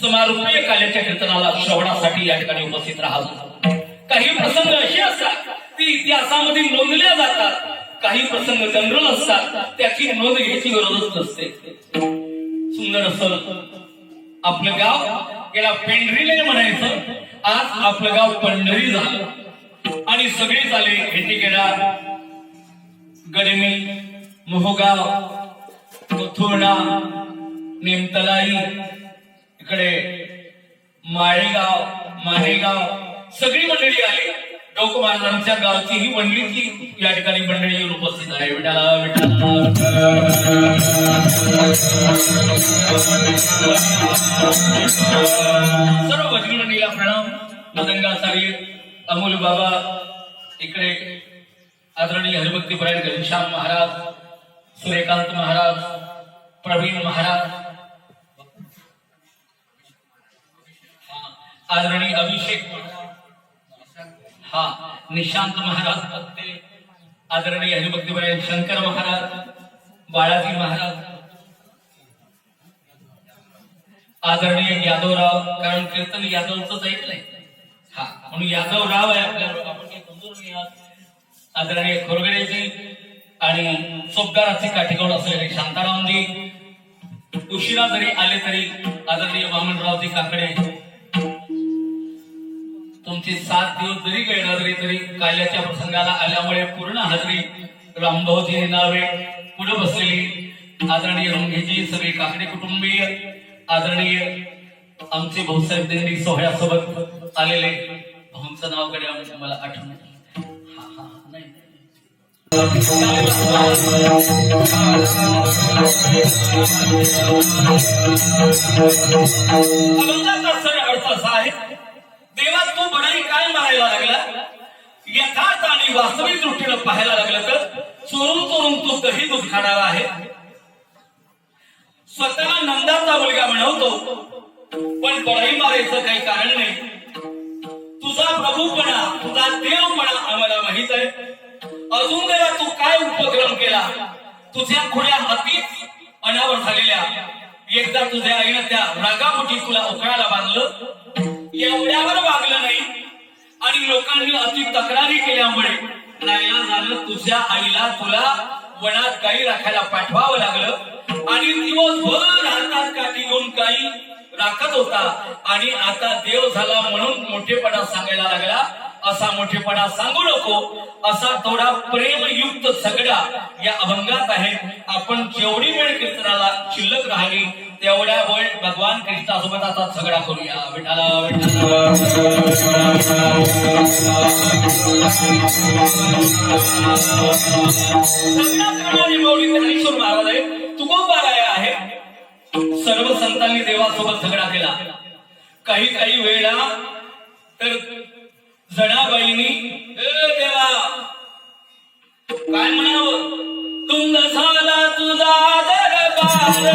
समारोपीय काल्याच्या कीर्तनाला श्रवणासाठी या ठिकाणी उपस्थित राहावं काही प्रसंग असे असतात ते इतिहासामध्ये नोंदल्या जातात. काही प्रसंग जनरल असतात त्याची नोंद घ्यायची गरजच नसते. सुंदर असं आपलं गाव याला पेंढरीले म्हणायचं. आज आपलं गाव पंढरी झालं. आणि सगळे झाले हेटिकेडा गडमी मोहगाव कोथोडा नेमतलाई कडे माळेगाव माहेगाव सगळी मंडळी आली. डोक महाराजांच्या गावची ही मंडळी ती या ठिकाणी मंडळी येऊन उपस्थित आहे. विठाला सर्व भजनी मंडळीला प्रणाम. मदंगाचार्य अमोल बाबा इकडे आदरणीय हरिभक्तीपरायण घनश्याम महाराज सूर्यकांत महाराज प्रवीण महाराज आदरणीय अभिषेक हा निशांत महाराज भक्ते आदरणीय हरिभक्तीपरायण शंकर महाराज बाळाजी महाराज आदरणीय यादवराव कारण कीर्तन यादवच ऐकलंय हा म्हणून यादवराव आहे आपल्या आपण काही समजून नाही आदरणीय खोरगडेजी आणि चोपदाराचे काठीकोण असलेले शांतारामजी उशिरा जरी आले तरी आदरणीय वामनरावजी काकडे तुमची सात दिवस जरी वेळ तरी तरी काल्याच्या प्रसंगाला आल्यामुळे पूर्ण हजरी रामभाऊजी नावे पुढे बसलेली. आदरणीय रंगीजी सगळे काकडे कुटुंबीय आदरणीय आमचे भाऊसाहेब दिंडी सोहळ्यासोबत आलेले. भाऊंचं नावकडे आमचं मला आठवण अर्थ असा आहे. देवा तू बनाई काय मारायला लागला? यथार्थ आणि वास्तविक दृष्टीनं पाहायला लागलं तर चोरून चोरून तू कधी दूध खाणारा आहे. स्वतःला नंदाचा मुलगा म्हणवतो पण बडाई मारायचं काही कारण नाही. तुझा प्रभूपणा तुझा देवपणा आम्हाला माहीत आहे. अजून देवा तू काय उपक्रम केला? तुझ्या खुड्या हातीच अनावर झालेल्या एकदा तुझ्या आईनं त्या रागापोटी तुला उकळायला बांधलं. एवढ्यावर वागलं लोकांनी अति तक्रारी केल्यामुळे नायला झालं तुझ्या आईला तुला वनात गाई राखायला पाठवावं लागलं. आणि दिवसभर हातात काठी घेऊन काही राखत होता. आणि आता देव झाला म्हणून मोठेपणा सांगायला लागला. असा मोठेपणा सांगू नको. असा थोडा प्रेमयुक्त सगळा या अभंगात आहे. आपण जेवढी वेळ कीर्तनाला शिल्लक राहिली तेवढ्या वेळ भगवान कृष्णासोबत आता झगडा करूया. विठाला ज्ञानेश्वर महाराज आहे तुकोबाराय आहे. सर्व संतांनी देवासोबत झगडा केला. काही काही वेळा तर जडाबाईनी देवा काय म्हणावं? तुंग झाला तुझा दरबार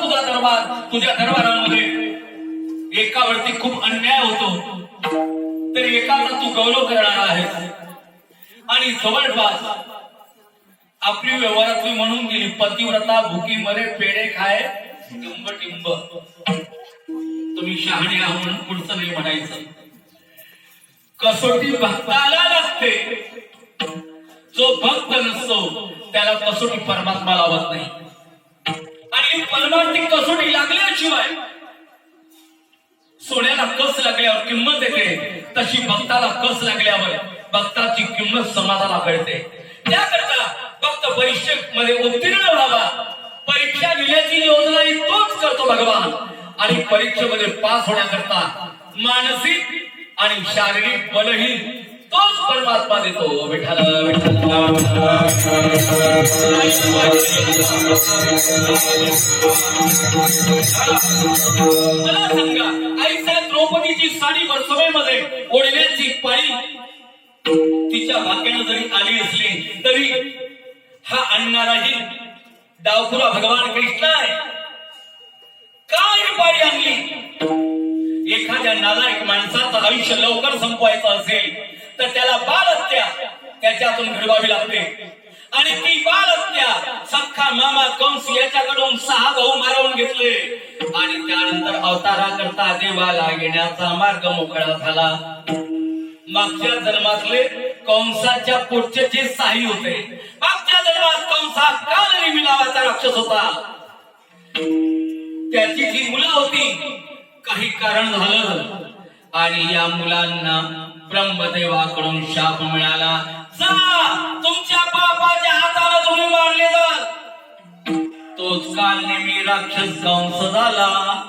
तुझा दरबार तुझ्या दरबारामध्ये एकावरती खूप अन्याय होतो. तर एकाचा तू गौरव करणार आहेस आणि जवळपास आपली व्यवहारातली म्हणून गेली पतिव्रता भुकी मरे पेढे खाय टिंब टिंब. तुम्ही शहाणे आहो म्हणून पुढचं नाही म्हणायचं. कसोटी भक्ताला लागते. जो भक्त नसतो त्याला कसोटी परमात्मा लावत नाही. आणि परमार्थिक कसोटी लागल्याशिवाय सोन्याला कस लागल्यावर किंमत येते तशी भक्ताला कस लागल्यावर भक्ताची किंमत समाजाला कळते. त्याकरता भक्त परीक्षेमध्ये उत्तीर्ण व्हावा. परीक्षा दिल्याची योजना ही तोच करतो भगवान. आणि परीक्षेमध्ये पास होण्याकरता मानसिक आणि शारीरिक बलही तोच परमात्मा देतो. विठाल विठाला मला सांगा आईच्या द्रौपदीची साडी वर्षभेमध्ये ओढण्याची पाळी तिच्या भाग्यानं जरी आली असली तरी हा आणणाराही डावखुरा भगवान कृष्ण आहे. काय पाळी आणली? एखाद्या नालायक माणसाचं आयुष्य लवकर संपवायचं असेल तर त्याला बाल असत्या त्याच्यातून घडवावी लागते. आणि ती बाल असत्या सख्खा मामा कंस याच्याकडून सहा भाऊ मारवून घेतले. आणि त्यानंतर अवताराकरता देवाला येण्याचा मार्ग मोकळा झाला. मागच्या जन्मातले कंसाच्या पुढचे जे साही होते. मागच्या जन्मात कंसा काल नावाचा राक्षस होता. त्याची जी मुलं होती काही कारण झालं. आणि या मुलांना ब्रह्मदेवाकडून शाप मिळाला. जा तुमच्या बापाच्या हाताला तुम्ही मारले जा तोच काल नेहमी राक्षस कंस झाला.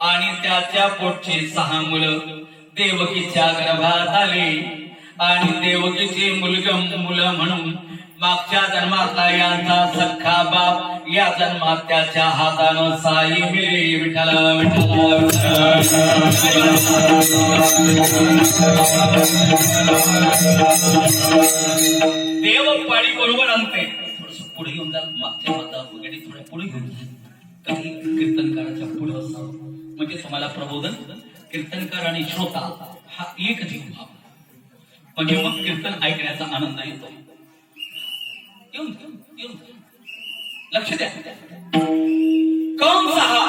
आणि त्याच्या पोटची सहा मुलं देवकीच्या गर्भात आली. आणि देवकीची मुलग मुलं म्हणून मागच्या जन्मातला यांचा सख्खा बाप या जन्मात त्याच्या हातानं साई मिली विठ्ठला देव पाणी बरोबर आणते. थोडस पुढे घेऊन जा मागच्या मतात वगैरे थोड्या पुढे घेऊन जा. काही कीर्तनकाराच्या पुढे असावं. म्हणजे तुम्हाला प्रबोधन कीर्तनकार आणि श्रोता हा एक जीव. भाव म्हणजे मग कीर्तन ऐकण्याचा आनंद येतो. येऊन जा, येऊन लक्ष द्या. कंस हा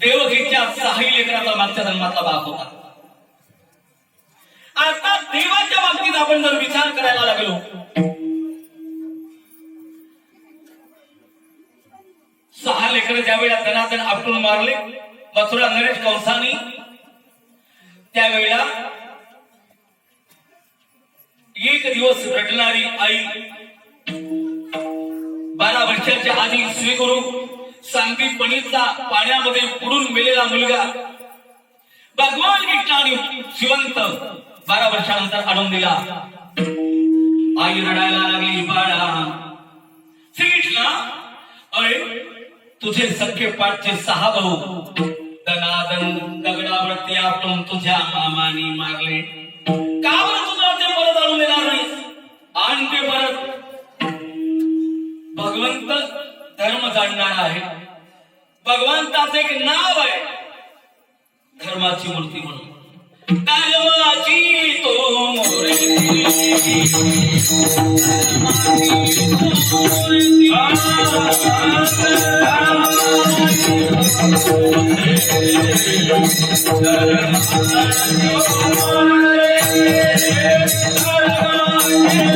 देवघेच्या सहाही लेकराचा मागच्या जन्मातला बाप होता. आता देवाच्या बाबतीत आपण जर विचार करायला लागलो सहा लेकर ज्यावेळेला दनादन आपटून मारले मथुरा नरेश कंसानी त्यावेळेला एक दिवस रडणारी आई बारा वर्षाच्या आधी स्वीगुरु सांगीपणीचा पाण्यामध्ये बुडून मेलेला मुलगा भगवान कृष्णाने जिवंत बारा वर्षानंतर आणून दिला. आई रडायला लागली बाळा श्रीकृष्ण अरे तुझे सख्य पाठचे सहा भाऊ दनादन दगडावरती आपण तुझ्या मामाने मारले. का बरं तुझा ते परत आणून देणार नाही आणि ते परत भगवंत धर्म जाणणार आहे. भगवंताचं एक नाव आहे धर्माची मूर्ती म्हणून. धर्माची तो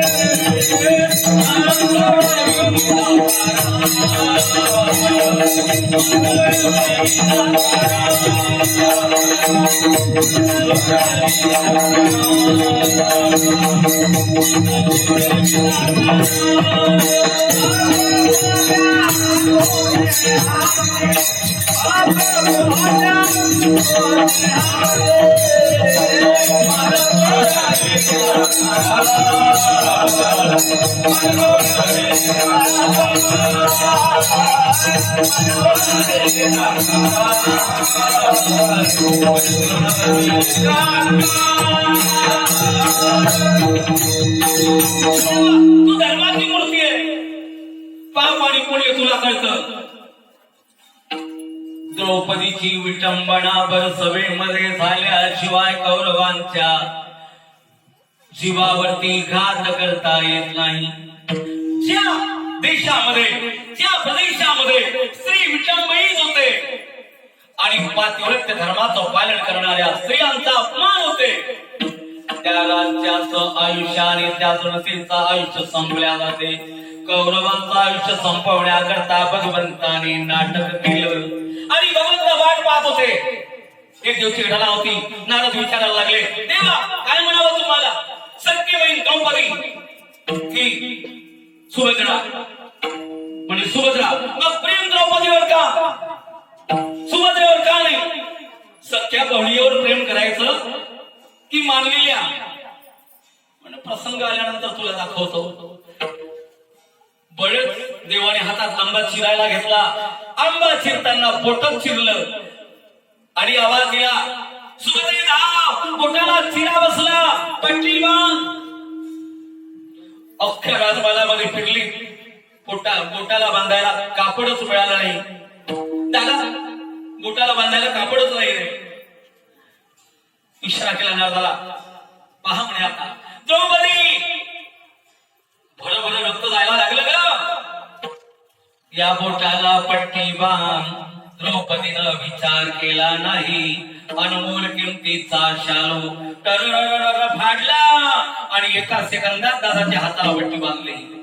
मूर्ती तू धर्माची मूर्ती आहे. पाप आणि पुण्य तुला कळतं? द्रौपदीची विटंबना भर सभेमध्ये झाल्याशिवाय कौरवांच्या. जीवावरती घात करता येत नाही. ज्या देशामध्ये ज्या प्रदेशामध्ये स्त्री विटंबईच होते आणि पातिव्रत्य धर्माचं पालन करणाऱ्या स्त्रियांचा अपमान होते त्या राज्याचं आयुष्य आणि त्या जनतेचं आयुष्य संपल्या जाते. कौरवांचं आयुष्य संपवण्याकरता भगवंताने नाटक केलं. आणि भगवंत वाट पाहत होते. एक दिवशी घटना होती. नारद विचारायला लागले देवा काय म्हणावं तुम्हाला? सत्य बहीण ही सुभद्रा. म्हणजे सुभद्रा. मग प्रेम द्रौपदीवर का? सुभद्रेवर का नाही? सख्या बहिणीवर प्रेम करायचं की मानलेल्या? म्हणजे प्रसंग आल्यानंतर तुला दाखवतो. बळच देवाने हातात आंबा चिरायला घेतला. आंबा चिरताना पोटच चिरलं. आणि आवाज दिला सुभद्रे धाव पोटाला चिरा बसला पट्टी अख्ख्या राजमालामध्ये फिरली. पोटा बोटाला बांधायला कापडच मिळालं नाही. दादा बोटाला बांधायला कापडच नाही इशारा केला नारदाला पहा म्हणे आता. द्रौपदी! भर भर रक्त जायला लागलं का या बोटाला पट्टी बांध. द्रौपदीनं विचार केला नाही. अनमोल किमतीचा शालू. टररररर फाडला आणि एका सेकंदात दादाच्या हाताला वट्टी बांधली.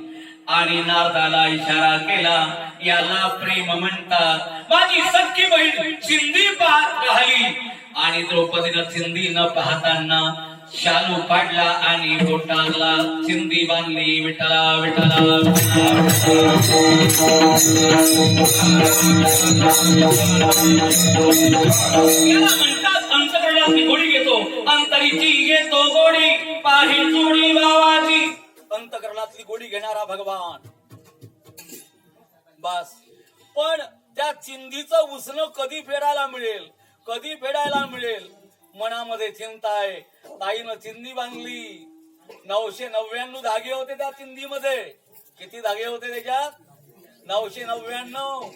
आणि नारदाला इशारा केला याला प्रेम म्हणतात. माझी सख्खी बहीण शिंदी पाहत राहिली. आणि द्रौपदीनं चिंदी न पाहताना शालू पाडला आणि बोटाला चिंदी बांधली. विठला विठला याला गोडी घेतो. अंतरीची घेतो गोडी पाही जोडी बाबाची अंतकरणातली गोडी घेणारा भगवान. बस. पण त्या चिंधीचं उसणं कधी फेडायला मिळेल? कधी फेडायला मिळेल? मनामध्ये चिंता आहे. ताईनं चिंदी बांधली. नऊशे नव्याण्णव धागे होते त्या चिंदीमध्ये. किती धागे होते त्याच्यात? नऊशे नव्याण्णव.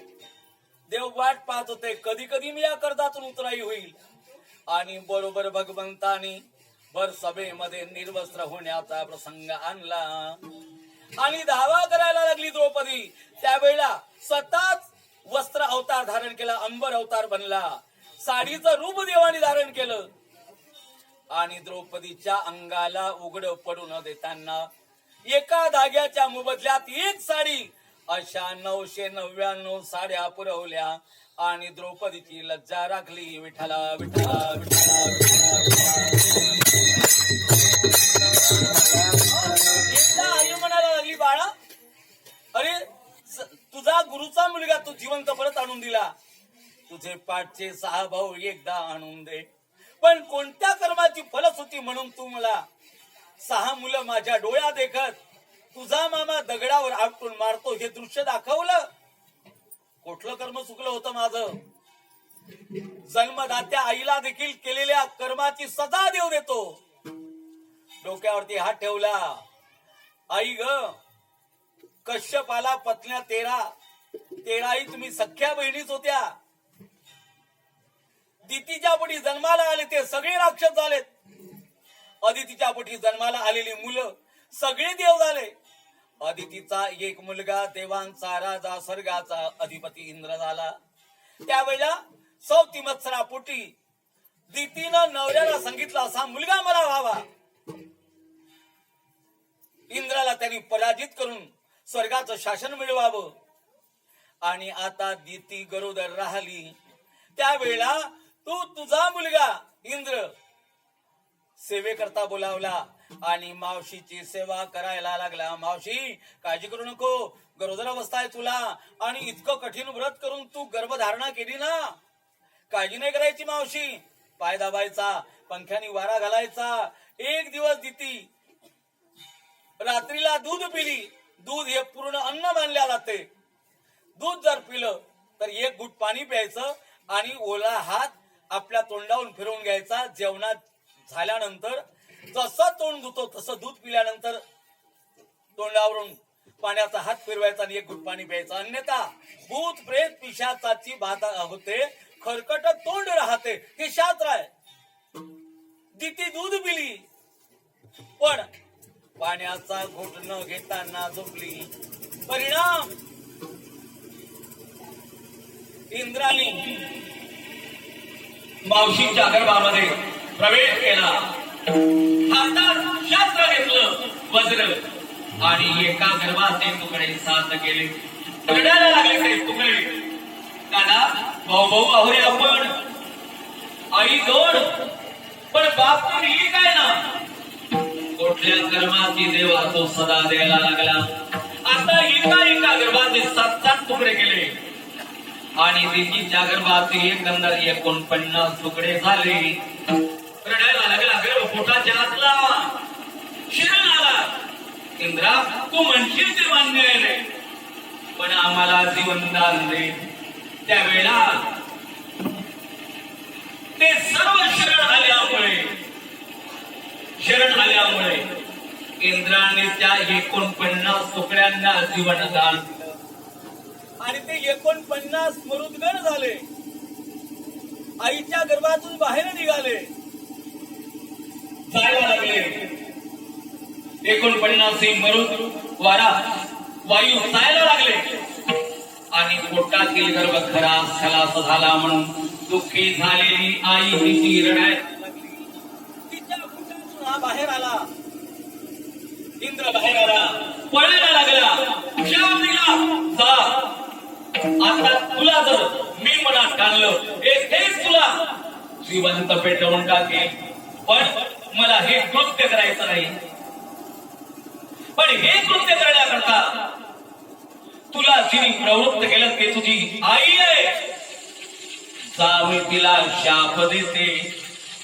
देव वाट पाहत होते कधी कधी मी या कर्जातून उतराई होईल. आणि बरोबर भगवंतानी भर सभेमध्ये निर्वस्त्र होण्याचा प्रसंग आणला. आणि धावा करायला लागली द्रौपदी. त्यावेळेला स्वतःच वस्त्र अवतार धारण केला अंबर अवतार बनला. साडीचं रूप देवाने धारण केलं. आणि द्रौपदीच्या अंगाला उघड पडू न देताना एका धाग्याच्या मोबदल्यात एक साडी अशा नऊशे नव्याण्णव साड्या पुरवल्या. आणि द्रौपदीची लज्जा राखली. विठाला विठाला विठाला एकदा आई म्हणायला लागली बाळा अरे तुझा गुरुचा मुलगा तू जिवंत परत आणून दिला. तुझे पाठचे सहा भाऊ एकदा आणून दे. पण कोणत्या कर्माची फलश्रुती म्हणून तू मला सहा मुलं माझ्या डोळ्या देखत तुझा मामा दगडावर आपटून मारतो हे दृश्य दाखवलं? कुठलं कर्म चुकलं होतं माझं? जन्मदात्या आईला देखील केलेल्या कर्माची सजा देव देतो. डोक्यावरती हात ठेवला. आई ग कश्यपाला पत्न्या तेरा. तेराही तुम्ही सख्या बहिणीच होत्या. दितीच्या पोटी जन्माला आले ते सगळे राक्षस झालेत. अदितीच्या पोटी जन्माला आलेली मुलं सगळे देव झाले. अदितीचा एक मुलगा देवांचा राजा स्वर्गाचा अधिपती इंद्र झाला. त्यावेळेला सौती मत्सरा पोटी दितीनं नवऱ्याला सांगितलं असा मुलगा मला व्हावा. इंद्राला त्यांनी पराजित करून स्वर्गाचं शासन मिळवावं. आणि आता दिती गरोदर राहिली. त्यावेळेला तू तुझा मुलगा इंद्र. सेवेकरता बोलावला आणि मावशीची सेवा करायला लागला. मावशी काळजी करू नको. गरोदर अवस्था आहे तुला आणि इतकं कठीण व्रत करून तू गर्भधारणा केली ना. काळजी नाही करायची मावशी. पाय दाबायचा पंख्यानी वारा घालायचा. एक दिवस दिती. रात्रीला दूध पिली. दूध हे पूर्ण अन्न मानल्या जाते. दूध जर पिलं तर एक घुट पाणी प्यायचं आणि ओला हात आपल्या तोंडावरून फिरवून घ्यायचा. जेवणात झाल्यानंतर जसं तोंड धुतो तसं दूध पिल्यानंतर तोंडावरून पाण्याचा हात फिरवायचा आणि एक घुट पाणी प्यायचं. अन्यथा भूत प्रेत पिशाचाची बाधा होते. खरकट तोंड राहते. हे शास्त्र आहे. दिती दूध पिली पण पाण्याचा घोट न घेताना झोपली. परिणाम. इंद्राने मावशीच्या गर्भामध्ये प्रवेश केला. हातात शस्त्र घेतलं वज्र. आणि एका गर्भाचे तुकडे सात केले. रडायला लागले ते तुकडे. दादा भाऊ भाऊ आहोरे आपण. आई दोड पण बाप तर ही काय ना? कुठल्या कर्माची देवा तो सदा द्यायला लागला. आता एका एका गर्भाचे सात सात तुकडे केले. आणि तिच्या गर्भाचे एकंदर एकोणपन्नास तुकडे झाले. रडायला लागला गर्भ पोटाच्या आतला. शिरण आला इंद्रा तू म्हणशील ते मान्य आहे पण आम्हाला जीवनदान दे. त्यावेळेला ते सर्व शरण आल्यामुळे शरण आल्यामुळे इंद्राने त्या एकोणपन्नास तुकड्यांना जीवनदान दिलं. आणि ते एकोणपन्नास मरुदगण झाले. आईच्या गर्भातून बाहेर निघाले. जायला लागले. एकोणपन्नास मरुद वारा वायू जायला लागले. आणि पोटातील गर्भ खरा खलास झाला म्हणून दुःखी झालेली आई तिची रडाय तिच्या पोटातून हा बाहेर आला? इंद्र बाहेर आला. पळायला लागला. शाप दिला आता तुला जर मी मनात टाकलं हे हेच तुला जिवंत पेटवून टाके. पण मला हे कृत्य करायचं नाही. पण हे कृत्य करण्याकरता तुला जिने प्रवृत्त केलं ते तुझी आई आहे. जा तिला शाप देते.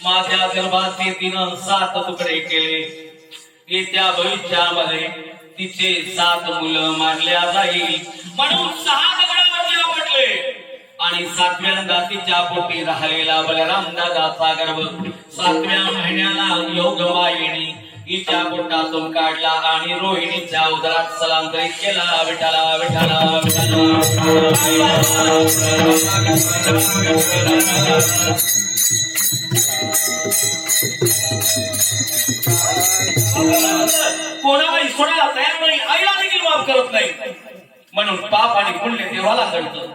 माझ्या गर्भाचे तिनं सात तुकडे केले. येत्या भविष्यामध्ये तिचे सात मुलं मानल्या जाईल. म्हणून सहा आणि सातव्यांदा तिच्या पोटी राहिलेला बलराम दादाचा गर्भ सातव्या महिन्याला योगमायिनी हिच्या पोटातून काढला आणि रोहिणीच्या उदरात स्थलांतरित केला. विठाला विठाला कोणालाही सोडायला तयार नाही आईला देखील माफ करत नाही. म्हणून पाप आणि पुण्य देवाला घडतं.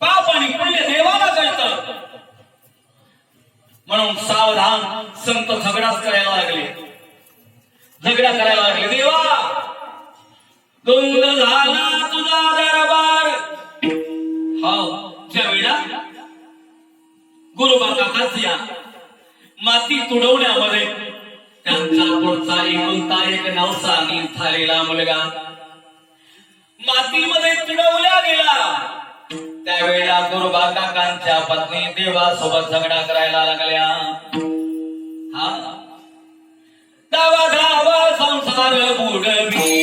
पाप आणि पुण्य देवाला कळतं म्हणून सावधान संत झगडाच करायला लागले. झगडा करायला लागले. देवा दोन झाला तुझा दरबार. हाव ज्या वेळा गुरुबा काकासिया माती तुडवण्यामध्ये त्यांचा पुढचा एकुलता एक नवसा झालेला मुलगा मातीमध्ये तुडवल्या गेला. त्यावेळेला गुरुबा काकांच्या पत्नी देवा सोबत झगडा करायला लागल्या. हा? धावा धावा संसार बुडवी.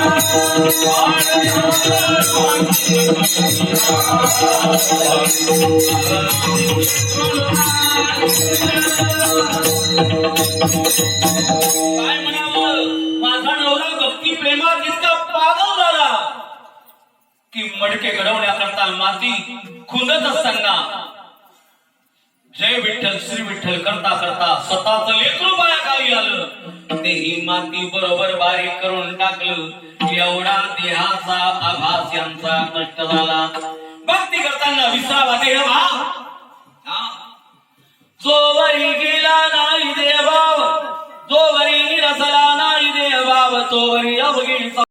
काय म्हणावं? माझा नवरा भक्ती प्रेमात इतका पागल झाला की मडके घडवण्याकरता माती खुंदत असताना जय विठ्ठल श्री विठ्ठल करता करता स्वतःच लेकरू खाली आलं. ते ही माती बरोबर बारीक करून टाकलं. एवढा देहाचा आभास यांचा नष्ट झाला. भक्ती करताना विसरावा देह भाव हा. जोवरी गेला नाही देवाव जोवरी निरसला नाही देह भाव तोवरी अवघी